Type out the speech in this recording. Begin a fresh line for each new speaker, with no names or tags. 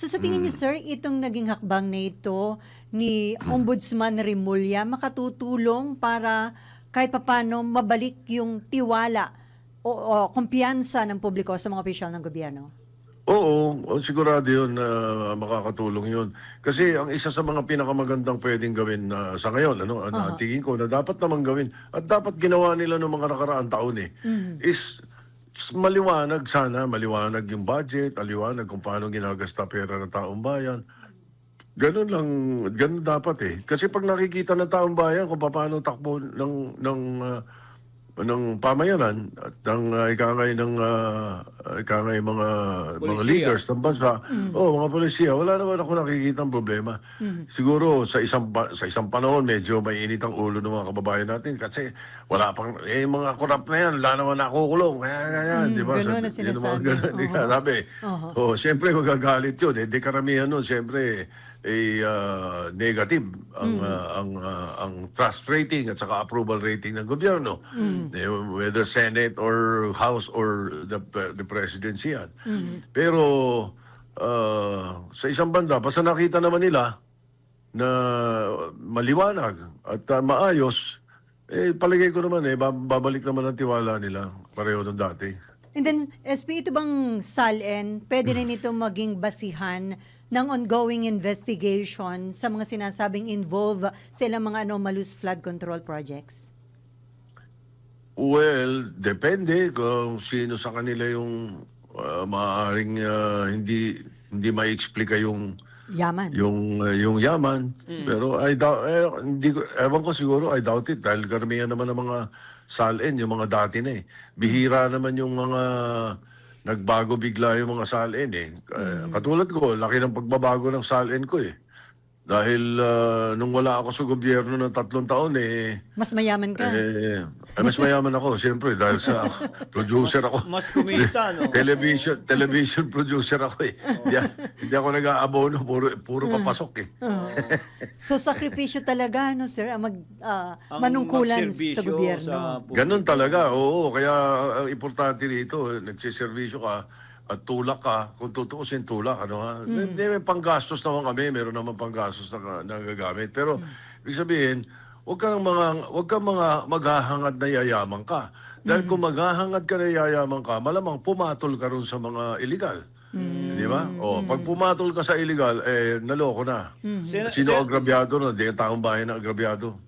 So sa tingin niyo sir, itong naging hakbang na ito ni Ombudsman Rimulya makatutulong para kahit papano mabalik yung tiwala o, o kumpiyansa ng publiko sa mga opisyal ng gobyerno?
Oo, sigurado yun na makakatulong yun. Kasi ang isa sa mga pinakamagandang pwedeng gawin na sa ngayon, ano, na tingin ko na dapat naman gawin at dapat ginawa nila ng mga nakaraang taon eh, is s- maliwanag sana, maliwanag yung budget, maliwanag kung paano ginagasta pera ng taong bayan. Ganun lang, ganun dapat eh. Kasi pag nakikita ng taong bayan kung paano takbo ng ng ah, ng pamayanan at ng uh, ikangay ng uh, ikangay mga mga
Polisiya.
leaders ng bansa. Oh, mga polisiya, wala naman ako nakikita problema. Siguro sa isang sa isang panahon medyo may init ang ulo ng mga kababayan natin kasi wala pang eh mga korap na yan, wala naman nakukulong. Kaya kaya, di ba? Sa-
na
mga
sinasabi.
ganun, ka, sabi. Oh, siyempre magagalit 'yun. Eh, di karamihan nun, siyempre eh ah, negative ang ah, ang ah, ang trust rating at saka approval rating ng gobyerno. Eh, whether Senate or House or the the presidency yan. Pero ah, sa isang banda, basta nakita naman nila na maliwanag at ah, maayos, eh palagay ko naman eh ba- babalik naman ang tiwala nila pareho nung dati.
And then, SP, ito bang SALN, pwede rin ito maging basihan ng ongoing investigation sa mga sinasabing involve sa ilang mga anomalous flood control projects?
Well, depende kung sino sa kanila yung uh, maaaring uh, hindi hindi ma-explica yung
Yaman.
yung uh, yung yaman. Pero I doubt eh, hindi ko ewan ko siguro I doubt it dahil karamihan naman ng mga salin yung mga dati na eh. Bihira naman yung mga nagbago bigla yung mga salin eh. Eh, Katulad ko, laki ng pagbabago ng salin ko eh. Dahil uh, nung wala ako sa gobyerno ng tatlong taon eh
Mas mayaman ka.
eh, eh, mas mayaman ako, siyempre, dahil sa producer ako.
Mas kumita, no?
television television producer ako eh. Hindi, hindi ako nag-aabono, puro, puro papasok eh.
So, sakripisyo talaga, no, sir, ang mag, ah,
Ang
manungkulan sa
magserbisyo
gobyerno.
sa publiko.
Ganun talaga, oo. Kaya ang importante rito, eh, nagsiservisyo ka at tulak ka, kung tutuusin tulak, ano ha? May, may panggastos naman kami, meron naman panggastos na, na gagamit. Pero, ibig sabihin, huwag ka ng mga, huwag ka mga maghahangad na yayaman ka. Dahil kung maghahangad ka na yayaman ka, malamang pumatol ka ron sa mga illegal. Di ba? O, pag pumatol ka sa illegal, eh, naloko na.
Sen-
Sino agrabyado na? Di ang taong bayan na agrabyado.